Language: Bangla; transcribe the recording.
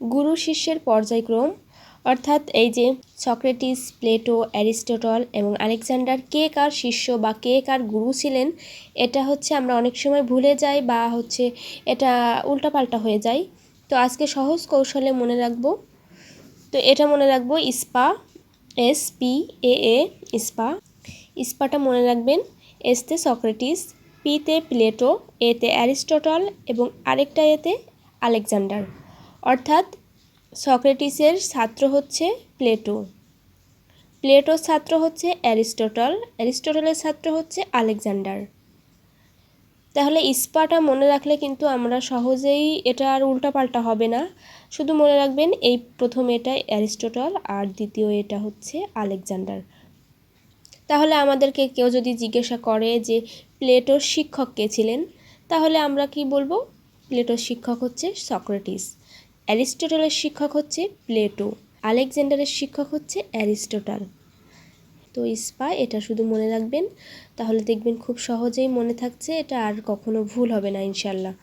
গুরু শিষ্যের পর্যায়ক্রম, অর্থাৎ এই যে সক্রেটিস, প্লেটো, অ্যারিস্টটল এবং আলেকজান্ডার, কে কার শিষ্য বা কে কার গুরু ছিলেন, এটা হচ্ছে আমরা অনেক সময় ভুলে যাই বা হচ্ছে এটা উল্টাপাল্টা হয়ে যায়। তো আজকে সহজ কৌশলে মনে রাখব। তো এটা মনে রাখব, ইস্পা, এস, পি, এ এ, ইস্পা। ইস্পাটা মনে রাখবেন এসতে সক্রেটিস পিতে প্লেটো এতে অ্যারিস্টটল এবং আরেকটা এতে আলেকজান্ডার। অর্থাৎ সক্রেটিসের ছাত্র হচ্ছে প্লেটো। প্লেটোর ছাত্র হচ্ছে অ্যারিস্টটল। অ্যারিস্টটলের ছাত্র হচ্ছে আলেকজান্ডার। তাহলে ইস্পাটা মনে রাখলে কিন্তু আমরা সহজেই এটা আর উল্টাপাল্টা হবে না। শুধু মনে রাখবেন এই প্রথম এটা অ্যারিস্টটল আর দ্বিতীয় এটা হচ্ছে আলেকজান্ডার। তাহলে আমাদেরকে কেউ যদি জিজ্ঞাসা করে যে প্লেটোর শিক্ষক কে ছিলেন, তাহলে আমরা কি বলব? প্লেটোর শিক্ষক হচ্ছে সক্রেটিস। অ্যারিস্টটলের শিক্ষক হচ্ছে প্লেটো, আলেকজান্ডারের শিক্ষক হচ্ছে অ্যারিস্টটল। তো ইস্পা এটা শুধু মনে রাখবেন, তাহলে দেখবেন খুব সহজেই মনে থাকছে, এটা আর কখনো ভুল হবে না, ইনশাল্লাহ।